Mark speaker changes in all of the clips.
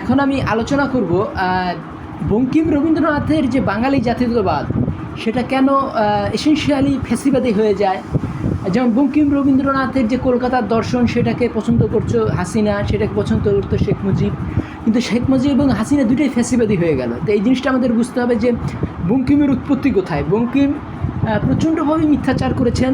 Speaker 1: এখন আমি আলোচনা করব বঙ্কিম রবীন্দ্রনাথের যে বাঙালি জাতীয়তাবাদ, সেটা কেন এসেন্সিয়ালি ফ্যাসিবাদী হয়ে যায়? যেমন বঙ্কিম রবীন্দ্রনাথের যে কলকাতার দর্শন, সেটাকে পছন্দ করছ হাসিনা, সেটাকে পছন্দ করতো শেখ মুজিব। কিন্তু শেখ মুজিব এবং হাসিনা দুটোই ফ্যাসিবাদী হয়ে গেল। তো এই জিনিসটা আমাদের বুঝতে হবে যে বঙ্কিমের উৎপত্তি কোথায়? বঙ্কিম প্রচণ্ডভাবে মিথ্যাচার করেছেন।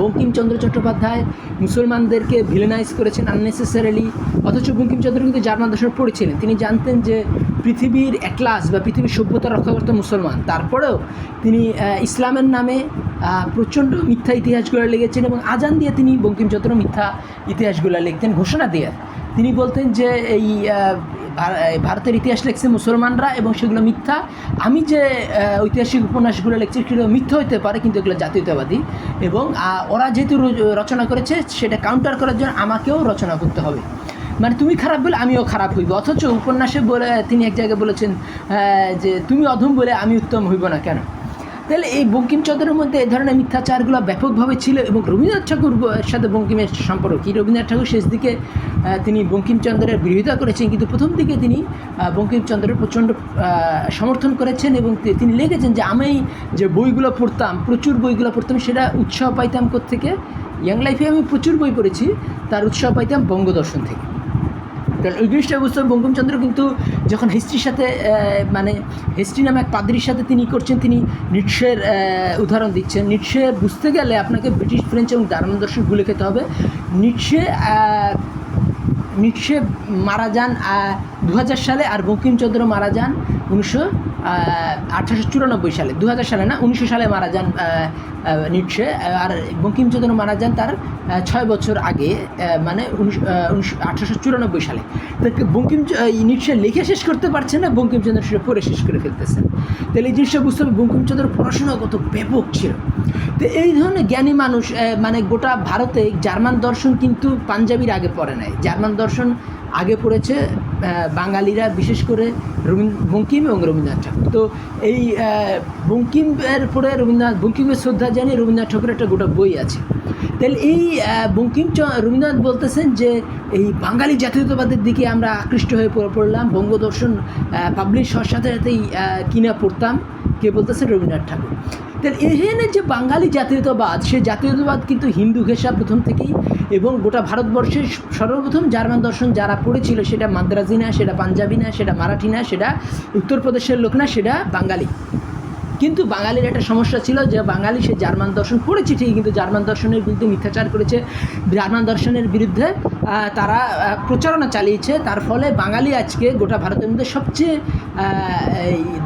Speaker 1: বঙ্কিমচন্দ্র চট্টোপাধ্যায় মুসলমানদেরকে ভিলেনাইজ করেছেন আননেসেসারিলি অথচ বঙ্কিমচন্দ্র কিন্তু জার্মান দর্শন পড়েছিলেন। তিনি জানতেন যে পৃথিবীর অ্যাটলাস বা পৃথিবীর সভ্যতা রক্ষাকর্তা মুসলমান। তারপরেও তিনি ইসলামের নামে প্রচণ্ড মিথ্যা ইতিহাসগুলো লিখেছেন এবং আজান দিয়ে তিনি বঙ্কিমচন্দ্র মিথ্যা ইতিহাসগুলো লিখতেন ঘোষণা দিয়ে। তিনি বলতেন যে এই ভারতের ইতিহাস লিখছে মুসলমানরা এবং সেগুলো মিথ্যা। আমি যে ঐতিহাসিক উপন্যাসগুলো লিখছি, সেগুলো মিথ্যা হতে পারে, কিন্তু এগুলো জাতীয়তাবাদী। এবং ওরা যেহেতু রচনা করেছে, সেটা কাউন্টার করার জন্য আমাকেও রচনা করতে হবে। মানে তুমি খারাপ বলে আমিও খারাপ হইব। অথচ উপন্যাসে বলে, তিনি এক জায়গায় বলেছেন যে, তুমি অধম বলে আমি উত্তম হইব না কেন? তাহলে এই বঙ্কিমচন্দ্রের মধ্যে এ ধরনের মিথ্যাচারগুলো ব্যাপকভাবে ছিল এবং রবীন্দ্রনাথ ঠাকুর সাথে বঙ্কিমের সম্পর্ক কি? রবীন্দ্রনাথ ঠাকুর শেষ দিকে তিনি বঙ্কিমচন্দ্রের বিরোধিতা করেছেন, কিন্তু প্রথম দিকে তিনি বঙ্কিমচন্দ্রের প্রচণ্ড সমর্থন করেছেন এবং তিনি লিখেছেন যে, আমি যে বইগুলো পড়তাম, প্রচুর বইগুলো পড়তাম, সেটা উৎসাহ পাইতাম থেকে ইয়াং লাইফে আমি প্রচুর বই পড়েছি, তার উৎসাহ পাইতাম বঙ্গদর্শন থেকে। কারণ ওই জিনিসটা বুঝতে বঙ্কিমচন্দ্র কিন্তু যখন হিস্ট্রির সাথে মানে হিস্ট্রি নামে এক পাদ্রির সাথে তিনি করছেন, তিনি নিটসের উদাহরণ দিচ্ছেন। নিটসে বুঝতে গেলে আপনাকে ব্রিটিশ ফ্রেঞ্চ এবং জার্মান দর্শন ভুলে খেতে হবে। নিটসে নিটসে মারা যান দু হাজার সালে আর বঙ্কিমচন্দ্র মারা যান। উনিশশো আঠারোশো চুরানব্বই সালে দু হাজার সালে না, উনিশশো সালে মারা যান নিটসে। আর বঙ্কিমচন্দ্র মারা যান তার ছয় বছর আগে মানে উনিশশো আঠারোশো চুরানব্বই সালে। তো বঙ্কিম নিটসে লিখে শেষ করতে পারছে না বঙ্কিমচন্দ্র সেটা পড়ে শেষ করে ফেলতেছেন তাহলে এই জিনিসটা বুঝতে হবে বঙ্কিমচন্দ্র পড়াশোনা কত ব্যাপক ছিল। তো এই ধরনের জ্ঞানী মানুষ মানে গোটা ভারতে জার্মান দর্শন কিন্তু পাঞ্জাবির আগে পড়ে নাই। জার্মান দর্শন আগে পড়েছে বাঙালিরা, বিশেষ করে রবীন্দ্র বঙ্কিম এবং রবীন্দ্রনাথ ঠাকুর। তো এই বঙ্কিমের পরে রবীন্দ্রনাথ, বঙ্কিমের শ্রদ্ধা জানিয়ে রবীন্দ্রনাথ ঠাকুরের একটা গোটা বই আছে। তাহলে এই বঙ্কিম রবীন্দ্রনাথ বলতেছেন যে এই বাঙালি জাতীয়তাবাদের দিকে আমরা আকৃষ্ট হয়ে পড়ে- পড়লাম, বঙ্গদর্শন পাবলিশ হওয়ার সাথে সাথেই কিনে পড়তাম। কে বলতেছে? রবীন্দ্রনাথ ঠাকুর। তাহলে এখানে যে বাঙালি জাতীয়তাবাদ, সে জাতীয়তাবাদ কিন্তু হিন্দু ঘেঁষা প্রথম থেকেই এবং গোটা ভারতবর্ষে সর্বপ্রথম জার্মান দর্শন যারা পড়েছিল, সেটা মাদ্রাজি না, সেটা পাঞ্জাবি না, সেটা মারাঠি না, সেটা উত্তরপ্রদেশের লোক না, সেটা বাঙালি। কিন্তু বাঙালির একটা সমস্যা ছিল যে বাঙালি সে জার্মান দর্শন পড়েছে ঠিকই, কিন্তু জার্মান দর্শনের বিরুদ্ধে মিথ্যাচার করেছে। জার্মান দর্শনের বিরুদ্ধে তারা প্রচারণা চালিয়েছে। তার ফলে বাঙালি আজকে গোটা ভারতের মধ্যে সবচেয়ে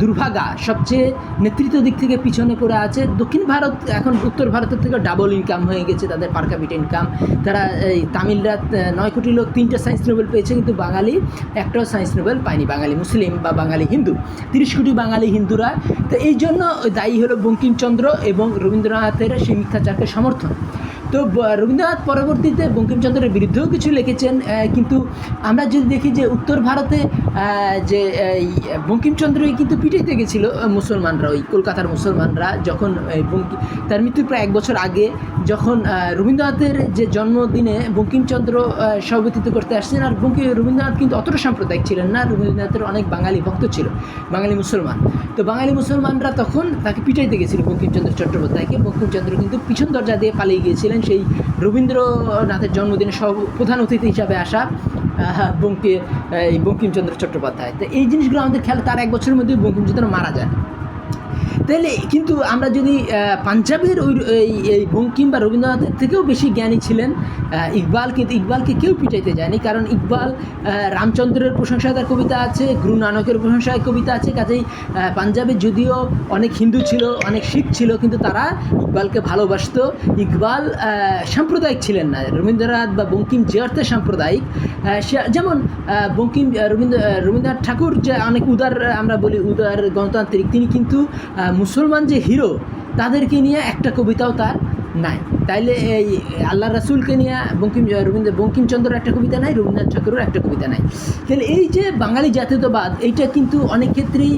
Speaker 1: দুর্ভাগা, সবচেয়ে নেতৃত্ব দিক থেকে পিছনে পড়ে আছে। দক্ষিণ ভারত, এখন উত্তর ভারতের থেকে ডাবল ইনকাম হয়ে গেছে তাদের পার ক্যাপিটা ইনকাম তারা, এই তামিলরা নয় কোটি লোক তিনটা সায়েন্স নোবেল পেয়েছে, কিন্তু বাঙালি একটাও সায়েন্স নোবেল পায়নি। বাঙালি মুসলিম বা বাঙালি হিন্দু। তিরিশ কোটি বাঙালি হিন্দুরা। তো এই জন্য দায়ী হলো বঙ্কিমচন্দ্র এবং রবীন্দ্রনাথের সেই মিথ্যাচারকে সমর্থন। তো রবীন্দ্রনাথ পরবর্তীতে বঙ্কিমচন্দ্রের বিরুদ্ধেও কিছু লিখেছেন কিন্তু আমরা যদি দেখি যে উত্তর ভারতে যে বঙ্কিমচন্দ্রই কিন্তু পিটাইতে গেছিল মুসলমানরা, ওই কলকাতার মুসলমানরা, যখন তার মৃত্যুর প্রায় এক বছর আগে, যখন রবীন্দ্রনাথের যে জন্মদিনে বঙ্কিমচন্দ্র সভাপতিত্ব করতে আসছেন, আর বঙ্কিম রবীন্দ্রনাথ কিন্তু অতটা সাম্প্রদায়িক ছিলেন না, রবীন্দ্রনাথের অনেক বাঙালি ভক্ত ছিল, বাঙালি মুসলমান। তো বাঙালি মুসলমানরা তখন তাকে পিটাইতে গেছিল বঙ্কিমচন্দ্র চট্টোপাধ্যায়কে, বঙ্কিমচন্দ্র কিন্তু পিছন দরজা দিয়ে পালিয়ে গিয়েছিলেন সেই রবীন্দ্রনাথের জন্মদিনে সব প্রধান অতিথি হিসাবে আসা বঙ্কি এই বঙ্কিমচন্দ্র চট্টোপাধ্যায়। তো এই জিনিসগুলো আমাদের খেয়াল, তার এক বছরের মধ্যে বঙ্কিমচন্দ্র মারা যায়। তাহলে কিন্তু আমরা যদি পাঞ্জাবের ওই, এই বঙ্কিম বা রবীন্দ্রনাথের থেকেও বেশি জ্ঞানী ছিলেন ইকবাল কিন্তু ইকবালকে কেউ পিটাইতে যায়নি। কারণ ইকবাল রামচন্দ্রের প্রশংসায় তার কবিতা আছে, গুরু নানকের প্রশংসায় কবিতা আছে। কাজেই পাঞ্জাবে যদিও অনেক হিন্দু ছিল, অনেক শিখ ছিল, কিন্তু তারা ইকবালকে ভালোবাসত। ইকবাল সাম্প্রদায়িক ছিলেন না। রবীন্দ্রনাথ বা বঙ্কিম যে অর্থে সাম্প্রদায়িক যেমন বঙ্কিম রবীন্দ্র, রবীন্দ্রনাথ ঠাকুর যে অনেক উদার, আমরা বলি উদার গণতান্ত্রিক, তিনি কিন্তু মুসলমান যে হিরো তাদেরকে নিয়ে একটা কবিতাও তার নাই। তাইলে এই আল্লাহ রাসুলকে নিয়ে বঙ্কিম রবীন্দ্র, বঙ্কিমচন্দ্রের একটা কবিতা নাই, রবীন্দ্রনাথ ঠাকুরের একটা কবিতা নাই। তাহলে এই যে বাঙালি জাতীয়তাবাদ, এইটা কিন্তু অনেক ক্ষেত্রেই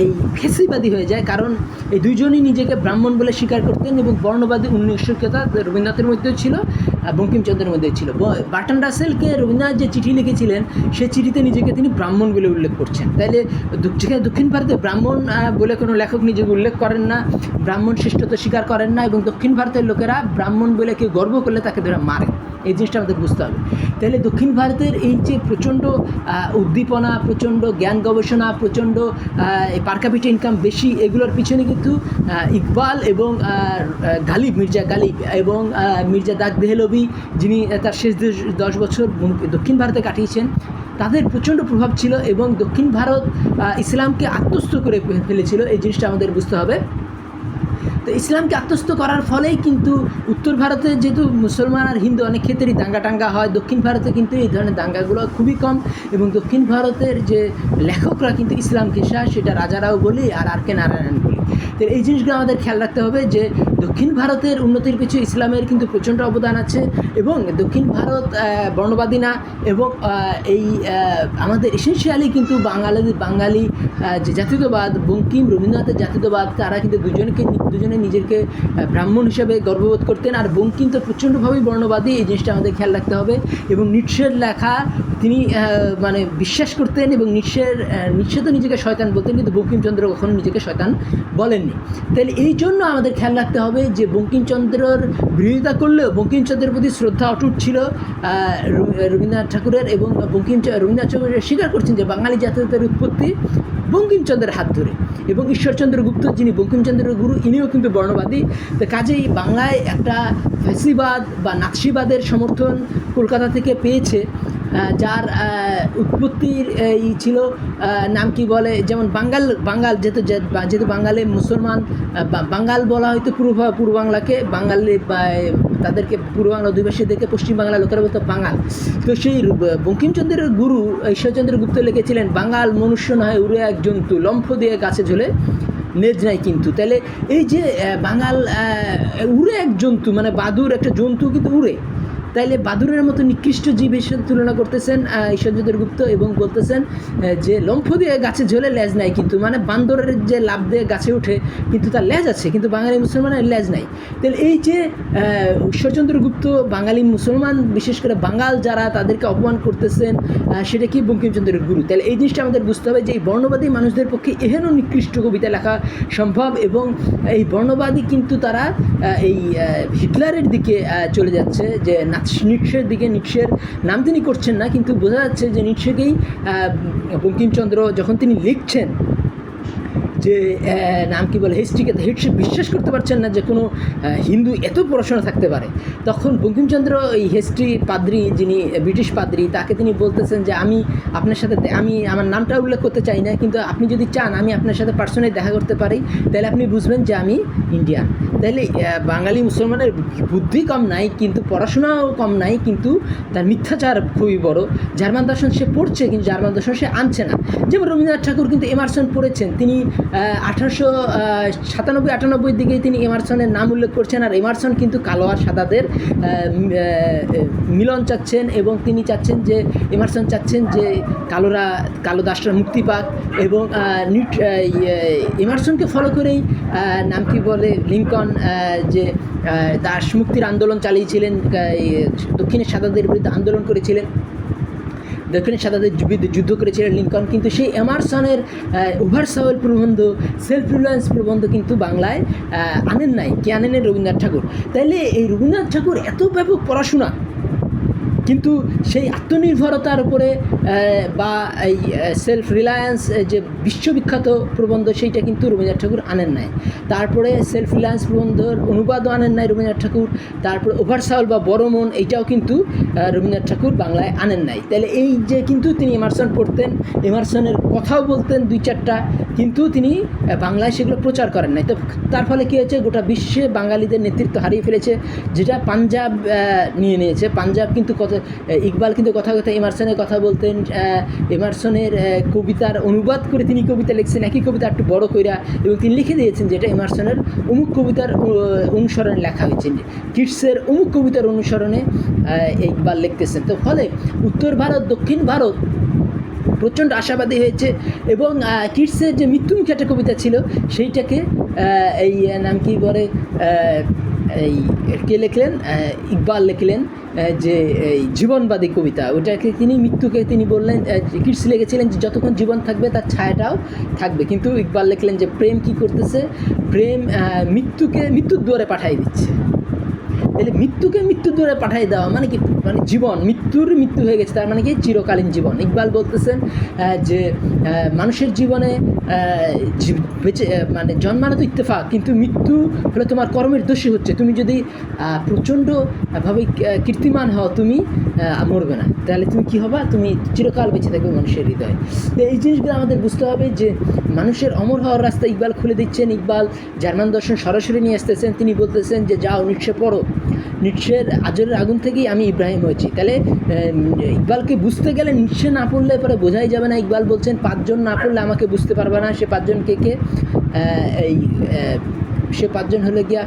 Speaker 1: এই ফেসিবাদী হয়ে যায়। কারণ এই দুজনই নিজেকে ব্রাহ্মণ বলে স্বীকার করতেন এবং বর্ণবাদী উন্নিশ্বরতা রবীন্দ্রনাথের মধ্যেও ছিল বঙ্কিমচন্দ্রের মধ্যেও ছিল। বাটন রাসেলকে রবীন্দ্রনাথ যে চিঠি লিখেছিলেন, সে চিঠিতে নিজেকে তিনি ব্রাহ্মণ বলে উল্লেখ করছেন। তাইলে যেখানে দক্ষিণ ভারতে ব্রাহ্মণ বলে কোনো লেখক নিজেকে উল্লেখ করেন না, ব্রাহ্মণ শ্রেষ্ঠত্ব স্বীকার করেন না এবং দক্ষিণ ভারতের লোকেরা ব্রাহ্মণ বলে কেউ গর্ব করলে তাকে ধরে মারে। এই জিনিসটা আমাদের বুঝতে হবে। তাহলে দক্ষিণ ভারতের এই যে প্রচণ্ড উদ্দীপনা, প্রচণ্ড জ্ঞান গবেষণা, প্রচণ্ড পার ক্যাপিটা ইনকাম বেশি, এগুলোর পিছনে কিন্তু ইকবাল এবং গালিব, মির্জা গালিব এবং মির্জা দাগ দেহলবি যিনি তার শেষ দশ বছর দক্ষিণ ভারতে কাটিয়েছেন, তাদের প্রচণ্ড প্রভাব ছিল এবং দক্ষিণ ভারত ইসলামকে আত্মস্থ করে ফেলেছিল। এই জিনিসটা আমাদের বুঝতে হবে। তো ইসলামকে আত্মস্থ করার ফলেই কিন্তু উত্তর ভারতে যেহেতু মুসলমান আর হিন্দু অনেক ক্ষেত্রেই দাঙ্গা টাঙ্গা হয়, দক্ষিণ ভারতে কিন্তু এই ধরনের দাঙ্গাগুলো খুবই কম এবং দক্ষিণ ভারতের যে লেখকরা কিন্তু ইসলামকে শাহ সেটা রাজারাও বলি আর আর কে নারায়ণ। তো এই জিনিসগুলো আমাদের খেয়াল রাখতে হবে যে দক্ষিণ ভারতের উন্নতির পিছু ইসলামের কিন্তু প্রচণ্ড অবদান আছে এবং দক্ষিণ ভারত বর্ণবাদী না এবং এই আমাদের এসেন্সিয়ালি কিন্তু বাঙালি বাঙালি যে জাতীয়তাবাদ বঙ্কিম রবীন্দ্রনাথের জাতীয়তাবাদ তারা কিন্তু দুজনকে দুজনে নিজেকে ব্রাহ্মণ হিসেবে গর্ববোধ করতেন। আর বঙ্কিম তো প্রচণ্ডভাবেই বর্ণবাদী এই জিনিসটা আমাদের খেয়াল রাখতে হবে এবং নিঃস্বের লেখা তিনি মানে বিশ্বাস করতেন এবং নিঃস্বের আহ, নিঃস্বে তো নিজেকে শয়তান বলতেন কিন্তু বঙ্কিমচন্দ্র কখনো নিজেকে শয়তান বলেননি। তাহলে এই জন্য আমাদের খেয়াল রাখতে হবে যে বঙ্কিমচন্দ্রর বিরোধিতা করলেও বঙ্কিমচন্দ্রের প্রতি শ্রদ্ধা অটুট ছিল রবীন্দ্রনাথ ঠাকুরের এবং বঙ্কিম, রবীন্দ্রনাথ ঠাকুর স্বীকার করছেন যে বাঙালি জাতীয়তার উৎপত্তি বঙ্কিমচন্দ্রের হাত ধরে এবং ঈশ্বরচন্দ্র গুপ্ত যিনি বঙ্কিমচন্দ্রের গুরু, ইনিও কিন্তু বর্ণবাদী। তো কাজেই বাংলায় একটা ফ্যাসিবাদ বা নাৎসিবাদের সমর্থন কলকাতা থেকে পেয়েছে। যার উৎপত্তির ই ছিল নাম কি বলে, যেমন বাঙ্গাল বাঙ্গাল যেহেতু যেহেতু বাঙালি মুসলমান বাঙ্গাল বলা হয়তো পূর্ব পূর্ব বাংলাকে বাঙালি তাদেরকে পূর্ব বাংলা অধিবাসীদেরকে পশ্চিম বাংলা লোকেরা বলতো বাঙাল। তো সেই বঙ্কিমচন্দ্রের গুরু ঈশ্বরচন্দ্র গুপ্ত লিখেছিলেন, বাঙাল মনুষ্য নয়, উড়ে এক জন্তু, লম্ফ দিয়ে গাছে ঝুলে নেজ নাই কিন্তু। তাহলে এই যে বাঙাল উড়ে এক জন্তু মানে বাদুর একটা জন্তু কিন্তু উড়ে। তাইলে বাদুরের মতো নিকৃষ্ট জীবের সাথে তুলনা করতেছেন ঈশ্বরচন্দ্র গুপ্ত এবং বলতেছেন যে লম্ফ দিয়ে গাছে ঝোলে লেজ নাই কিন্তু মানে বান্দরের যে লাভ দিয়ে গাছে ওঠে কিন্তু তার লেজ আছে, কিন্তু বাঙালি মুসলমানের লেজ নাই। তাহলে এই যে ঈশ্বরচন্দ্র গুপ্ত বাঙালি মুসলমান, বিশেষ করে বাঙাল যারা তাদেরকে অপমান করতেছেন সেটা কি বঙ্কিমচন্দ্রের গুরু? তাহলে এই জিনিসটা আমাদের বুঝতে হবে যে এই বর্ণবাদী মানুষদের পক্ষে এহেন নিকৃষ্ট কবিতা লেখা সম্ভব এবং এই বর্ণবাদী কিন্তু তারা এই হিটলারের দিকে চলে যাচ্ছে যে নিৎসের দিকে নিৎসের নাম তিনি করছেন না কিন্তু বোঝা যাচ্ছে যে আহ, বঙ্কিমচন্দ্র যখন তিনি লিখছেন যে নাম কি বলে হিস্ট্রিকে হিস্ট্রি বিশ্বাস করতে পারছেন না যে কোনো হিন্দু এত পড়াশোনা থাকতে পারে। তখন বঙ্কিমচন্দ্র এই হিস্ট্রি পাদ্রি যিনি ব্রিটিশ পাদ্রি, তাকে তিনি বলতেছেন যে, আমি আপনার সাথে আমি আমার নামটা উল্লেখ করতে চাই না, কিন্তু আপনি যদি চান, আমি আপনার সাথে পার্সোনালি দেখা করতে পারি, তাহলে আপনি বুঝবেন যে আমি ইন্ডিয়ান তাহলে বাঙালি মুসলমানের বুদ্ধি কম নাই, কিন্তু পড়াশোনাও কম নাই, কিন্তু তার মিথ্যাচার খুবই বড়। জার্মান দর্শন সে পড়ছে, কিন্তু জার্মান দর্শন সে আনছে না। যেমন রবীন্দ্রনাথ ঠাকুর কিন্তু এমারসন পড়েছেন, তিনি আঠারোশো সাতানব্বই আটানব্বই দিকে তিনি এমারসনের নাম উল্লেখ করছেন আর এমারসন কিন্তু কালো আর সাদাদের মিলন চাচ্ছেন এবং তিনি চাচ্ছেন যে এমারসন চাচ্ছেন যে কালোরা কালো দাসরা মুক্তি পাক এবং নিট ইয়ে, এমারসনকে ফলো করেই নাম কি বলে লিঙ্কন যে দাস মুক্তির আন্দোলন চালিয়েছিলেন দক্ষিণের সাদাদের বিরুদ্ধে আন্দোলন করেছিলেন। দক্ষিণের বিরুদ্ধে যুদ্ধ করেছিলেন লিঙ্কন কিন্তু সেই এমারসনের ওভার সাওয়েল প্রবন্ধ সেলফ রিলায়েন্স প্রবন্ধ কিন্তু বাংলায় আনেন নাই কে আনেন রবীন্দ্রনাথ ঠাকুর? তাইলে এই রবীন্দ্রনাথ ঠাকুর এত ব্যাপক পড়াশোনা কিন্তু সেই আত্মনির্ভরতার উপরে বা এই সেলফ রিলায়েন্স যে বিশ্ববিখ্যাত প্রবন্ধ, সেইটা কিন্তু রবীন্দ্রনাথ ঠাকুর আনেন নাই। তারপরে সেলফ রিলায়েন্স প্রবন্ধর অনুবাদও আনেন নাই রবীন্দ্রনাথ ঠাকুর। তারপরে ওভারসাউল বা বড়মন এইটাও কিন্তু রবীন্দ্রনাথ ঠাকুর বাংলায় আনেন নাই। তাহলে এই যে কিন্তু তিনি এমারসন পড়তেন এমারসনের কথাও বলতেন দুই চারটা, কিন্তু তিনি বাংলায় সেগুলো প্রচার করেন নাই। তো তার ফলে কী হয়েছে, গোটা বিশ্বে বাঙালিদের নেতৃত্ব হারিয়ে ফেলেছে, যেটা পাঞ্জাব নিয়ে নিয়েছে। পাঞ্জাব কিন্তু কত ইকবাল কিন্তু কথা কথা এমারসনের কথা বলতেন আহ, এমারসনের কবিতার অনুবাদ করে তিনি কবিতা লিখছেন একই কবিতা একটু বড় কইরা এবং তিনি লিখে দিয়েছেন যে এটা এমারসনের অমুক কবিতার অনুসরণে লেখা হয়েছে। কিটসের অমুক কবিতার অনুসরণে ইকবাল লিখতেছেন। তো ফলে উত্তর ভারত দক্ষিণ ভারত প্রচণ্ড আশাবাদী হয়েছে এবং কিটসের যে মৃত্যুমুখী একটা কবিতা ছিল সেইটাকে এই নাম কি বলে এই, কে লিখলেন? ইকবাল লিখলেন যে এই জীবনবাদী কবিতা ওটাকে তিনি, মৃত্যুকে তিনি বললেন কিটস লিখেছিলেন যে যতক্ষণ জীবন থাকবে তার ছায়াটাও থাকবে। কিন্তু ইকবাল লিখলেন যে প্রেম কি করতেছে? প্রেম মৃত্যুকে মৃত্যুর দুয়ারে পাঠিয়ে দিচ্ছে। তাহলে মৃত্যুকে মৃত্যুর দুয়ারে পাঠিয়ে দেওয়া মানে কি? মানে জীবন, মৃত্যুর মৃত্যু হয়ে গেছে, তার মানে কি? চিরকালীন জীবন। ইকবাল বলতেছেন যে মানুষের জীবনে বেঁচে মানে জন্মানো তো ইত্তেফাক, কিন্তু মৃত্যু হলে তোমার কর্মের দোষী হচ্ছে। তুমি যদি প্রচণ্ডভাবে কীর্তিমান হও, তুমি মরবে না। তাহলে তুমি কি হবা? তুমি চিরকাল বেঁচে থাকবে মানুষের হৃদয়ে। তো এই জিনিসগুলো আমাদের বুঝতে হবে যে, মানুষের অমর হওয়ার রাস্তা ইকবাল খুলে দিচ্ছেন। ইকবাল জার্মান দর্শন সরাসরি নিয়ে আসতেছেন। তিনি বলতেছেন যে, যাও নিশ্চয় পড়ো নিশ্চয়ের আজরের আগুন থেকেই আমি ইব্রাহিম হয়েছি। তাহলে ইকবালকে বুঝতে গেলে নিশ্চয় না পড়লে পরে বোঝাই যাবে না। ইকবাল বলছেন, পাঁচজন না পড়লে আমাকে বুঝতে পারবে না। সে পাঁচজন কে কে? এই সে পাঁচজন হলে গিয়া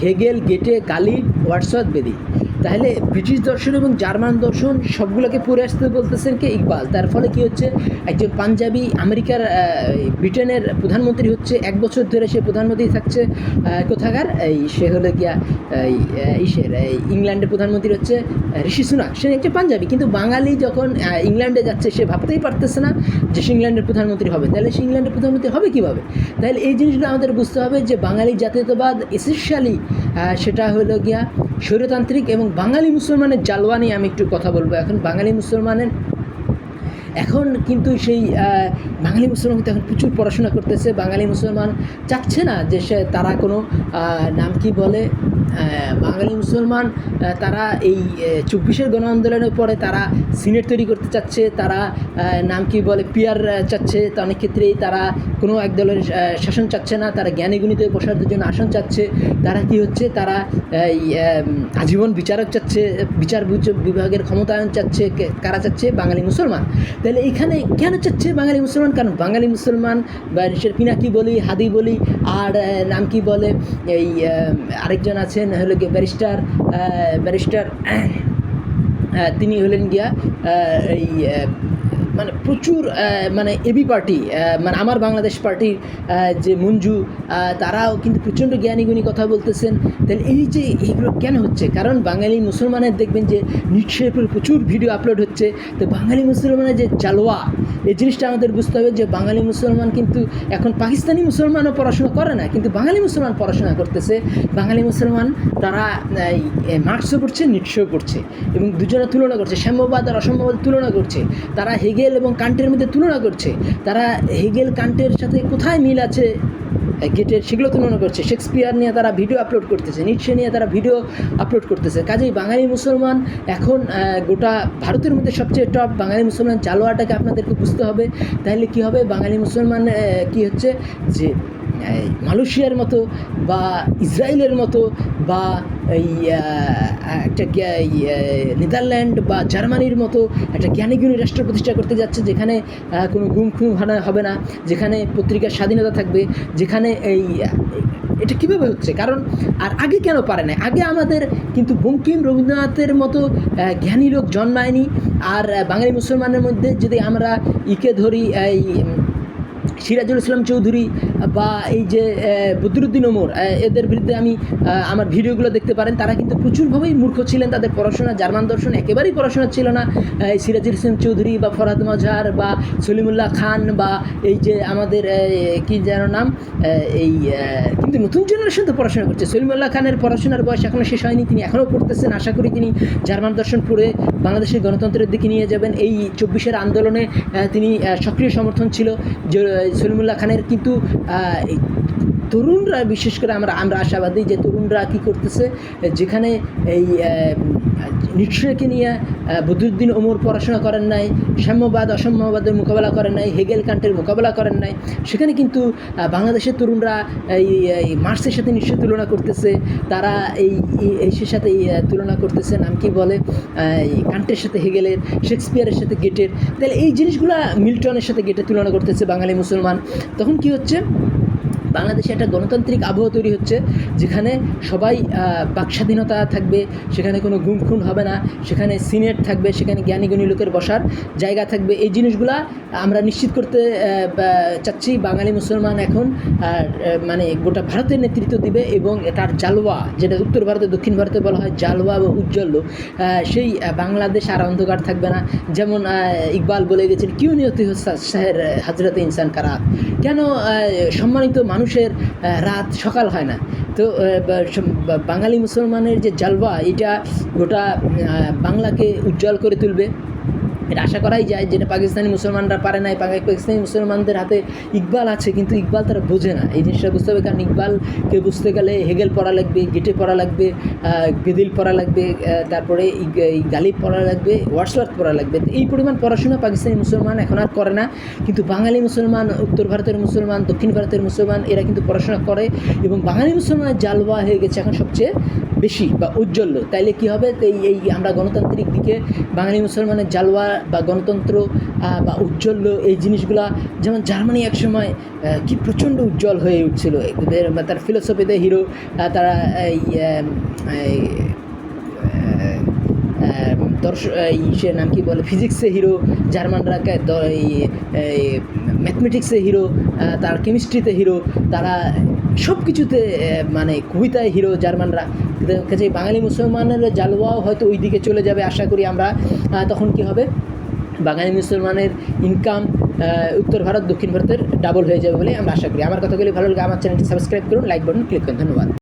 Speaker 1: হেগেল, গেটে, কালি হোয়াটসঅ্যাপ বেদি। তাহলে ব্রিটিশ দর্শন এবং জার্মান দর্শন সবগুলোকে পড়ে আসতে বলতেছেন কে? ইকবাল। তার ফলে কি হচ্ছে? একজন পাঞ্জাবি আমেরিকার ব্রিটেনের প্রধানমন্ত্রী হচ্ছে, এক বছর ধরে সে প্রধানমন্ত্রী থাকছে কোথাকার? এই সে হলো গিয়া ইসের ইংল্যান্ডের প্রধানমন্ত্রী হচ্ছে ঋষি সুনাক। সে একজন পাঞ্জাবি, কিন্তু বাঙালি যখন ইংল্যান্ডে যাচ্ছে, সে ভাবতেই পারতেছে না যে সে ইংল্যান্ডের প্রধানমন্ত্রী হবে। তাহলে সে ইংল্যান্ডের প্রধানমন্ত্রী হবে কীভাবে? তাহলে এই জিনিসগুলো আমাদের বুঝতে হবে যে বাঙালি জাতীয়তাবাদ এসেনশিয়ালি সেটা হলো গিয়া স্বৈরতান্ত্রিক এবং বাঙালি মুসলমানের জালওয়া নিয়ে আমি একটু কথা বলব। এখন বাঙালি মুসলমানের এখন কিন্তু সেই বাঙালি মুসলমান কিন্তু এখন প্রচুর পড়াশোনা করতেছে। বাঙালি মুসলমান চাচ্ছে না যে সে তারা কোনো নাম কি বলে? বাঙালি মুসলমান তারা এই চব্বিশের গণ আন্দোলনের পরে তারা সিনেট তৈরি করতে চাচ্ছে, তারা নাম কি বলে পিয়ার চাচ্ছে, তা অনেক ক্ষেত্রেই তারা কোনো এক দলের শাসন চাচ্ছে না, তারা জ্ঞানীগুণীতে বসার জন্য আসন চাচ্ছে, তারা কি হচ্ছে, তারা এই আজীবন বিচারক চাচ্ছে, বিচার বিভাগের ক্ষমতায়ন চাচ্ছে কারা চাচ্ছে, বাঙালি মুসলমান। তাহলে এখানে কেন চাচ্ছে বাঙালি মুসলমান? কারণ বাঙালি মুসলমান, বা পিনাকি বলি, হাদি বলি, আর নাম কি বলে, এই আরেকজন আরেকজন আছেন হলো গিয়ে ব্যারিস্টার ব্যারিস্টার তিনি হলেন গিয়া এই মানে প্রচুর মানে এবি পার্টি মানে আমার বাংলাদেশ পার্টির যে মঞ্জু তারাও কিন্তু প্রচণ্ড জ্ঞানীগুণী কথা বলতেছেন। তাহলে এই যে এইগুলো কেন হচ্ছে? কারণ বাঙালি মুসলমানের দেখবেন যে নিশ্চয়ই প্রচুর ভিডিও আপলোড হচ্ছে। তো বাঙালি মুসলমানের যে জালোয়া এই জিনিসটা আমাদের বুঝতে হবে যে বাঙালি মুসলমান কিন্তু এখন পাকিস্তানি মুসলমানও পড়াশোনা করে না, কিন্তু বাঙালি মুসলমান পড়াশোনা করতেছে। বাঙালি মুসলমান তারা মার্কসও পড়ছে নিটসও পড়ছে এবং দুজনে তুলনা করছে সাম্যবাদ আর অসম্যবাদ তুলনা করছে। তারা হেগেল এবং কান্টের মধ্যে তুলনা করছে। তারা হেগেল, কান্টের সাথে কোথায় মিল আছে গেটের সেগুলো তুলনা করছে। শেক্সপিয়ার নিয়ে তারা ভিডিও আপলোড করতেছে নিচ্ছে নিয়ে তারা ভিডিও আপলোড করতেছে। কাজেই বাঙালি মুসলমান এখন গোটা ভারতের মধ্যে সবচেয়ে টপ বাঙালি মুসলমান জালোয়াটাকে আপনাদেরকে বুঝতে হবে। তাহলে কি হবে? বাঙালি মুসলমান কি হচ্ছে? যে মালয়েশিয়ার মতো বা ইসরায়েলের মতো বা এই একটা নেদারল্যান্ড বা জার্মানির মতো একটা জ্ঞানীগুণী রাষ্ট্র প্রতিষ্ঠা করতে যাচ্ছে, যেখানে কোনো গুম খুম হবে না যেখানে পত্রিকার স্বাধীনতা থাকবে, যেখানে এই, এটা কীভাবে হচ্ছে? কারণ আর আগে কেন পারে না আগে আমাদের কিন্তু বঙ্কিম রবীন্দ্রনাথের মতো জ্ঞানী লোক জন্মায়নি, আর বাঙালি মুসলমানের মধ্যে যদি আমরা ইকে ধরি, এই সিরাজুল ইসলাম চৌধুরী বা এই যে বদরুদ্দিন ওমর এদের বিরুদ্ধে আমি আমার ভিডিওগুলো দেখতে পারেন। তারা কিন্তু প্রচুরভাবেই মূর্খ ছিলেন। তাদের পড়াশোনা, জার্মান দর্শন একেবারেই পড়াশোনা ছিল না। সিরাজুল ইসলাম চৌধুরী বা ফরাদ মজহার বা সলিমুল্লাহ খান বা এই যে আমাদের কি যেন নাম এই কিন্তু নতুন জেনারেশন তো পড়াশোনা করছে। সলিমুল্লাহ খানের পড়াশোনার বয়স এখনও শেষ হয়নি। তিনি এখনও পড়তেছেন। আশা করি তিনি জার্মান দর্শন পড়ে বাংলাদেশের গণতন্ত্রের দিকে নিয়ে যাবেন। এই চব্বিশের আন্দোলনে তিনি সক্রিয় সমর্থন ছিল। সলিমুল্লাহ খানের কিন্তু তরুণরা, বিশেষ করে আমরা আমরা আশাবাদী যে তরুণরা কী করতেছে, যেখানে এই নিশ্চয়কে নিয়ে বদরুদ্দিন ওমর পড়াশোনা করেন নাই সাম্যবাদ অসাম্যবাদের মোকাবেলা করেন নাই হেগেল কান্টের মোকাবেলা করেন নাই। সেখানে কিন্তু বাংলাদেশের তরুণরা এই মার্ক্সের সাথে নিশ্চয় তুলনা করতেছে। তারা এই, এই- এইসের সাথে তুলনা করতেছে, নাম কি বলে? কান্টের সাথে হেগেলের, শেক্সপিয়ারের সাথে গেটের। তাহলে এই জিনিসগুলা মিল্টনের সাথে গেটের তুলনা করতেছে বাঙালি মুসলমান। তখন কি হচ্ছে? বাংলাদেশে একটা গণতান্ত্রিক আবহাওয়া তৈরি হচ্ছে, যেখানে সবাই বাকস্বাধীনতা থাকবে, সেখানে কোনো গুম খুন হবে না, সেখানে সিনেট থাকবে, সেখানে জ্ঞানী গুণী লোকের বসার জায়গা থাকবে। এই জিনিসগুলা আমরা নিশ্চিত করতে চাচ্ছি বাঙালি মুসলমান এখন মানে গোটা ভারতের নেতৃত্ব দিবে এবং তার জালওয়া, যেটা উত্তর ভারতে, দক্ষিণ ভারতে বলা হয় জালওয়া বা উজ্জ্বল সেই বাংলাদেশ আর অন্ধকার থাকবে না। যেমন ইকবাল বলে গেছেন, কিউ নিয়তি হাজরতে ইনসান কারাত? কেন সম্মানিত সম্মানিত মানুষের রাত সকাল হয় না। তো বাঙালি মুসলমানের যে জালবা এটা গোটা বাংলাকে উজ্জ্বল করে তুলবে। এটা আশা করাই যায় যেটা পাকিস্তানি মুসলমানরা পারে পাকি- পাকিস্তানি মুসলমানদের হাতে ইকবাল আছে, কিন্তু ইকবাল তারা বোঝে না। এই জিনিসটা বুঝতে হবে, কারণ ইকবালকে বুঝতে গেলে হেগেল পড়া লাগবে, গেটে পড়া লাগবে বেদিল পড়া লাগবে তারপরে গালিব পড়া লাগবে ওয়ার্সওয়ার্থ পড়া লাগবে। এই পরিমাণ পড়াশোনা পাকিস্তানি মুসলমান এখন আর করে না। কিন্তু বাঙালি মুসলমান, উত্তর ভারতের মুসলমান, দক্ষিণ ভারতের মুসলমান, এরা কিন্তু পড়াশোনা করে এবং বাঙালি মুসলমানের জালওয়া হয়ে গেছে এখন সবচেয়ে বেশি বা উজ্জ্বল। তাইলে কি হবে? এই এই আমরা গণতান্ত্রিক দিকে বাঙালি মুসলমানের জালওয়া বা গণতন্ত্র বা উজ্জ্বল এই জিনিসগুলা যেমন জার্মানি একসময় কি প্রচণ্ড উজ্জ্বল হয়ে উঠছিল। তার ফিলোসফিতে হিরো তারা এই, দর্শ নাম কি বলে ফিজিক্সে হিরো জার্মানরা ম্যাথমেটিক্সে হিরো তার কেমিস্ট্রিতে হিরো তারা সব কিছুতে মানে কবিতায় হিরো জার্মানরা। কাজে বাঙালি মুসলমানের জালওয়াও হয়তো ওই দিকে চলে যাবে, আশা করি আমরা তখন কি হবে? বাঙালি মুসলমানের ইনকাম উত্তর ভারত, দক্ষিণ ভারতের ডাবল হয়ে যাবে বলে আমরা আশা করি। আমার কথাগুলি ভালো লাগে আমার চ্যানেলটি সাবস্ক্রাইব করুন লাইক বাটন ক্লিক করুন। ধন্যবাদ।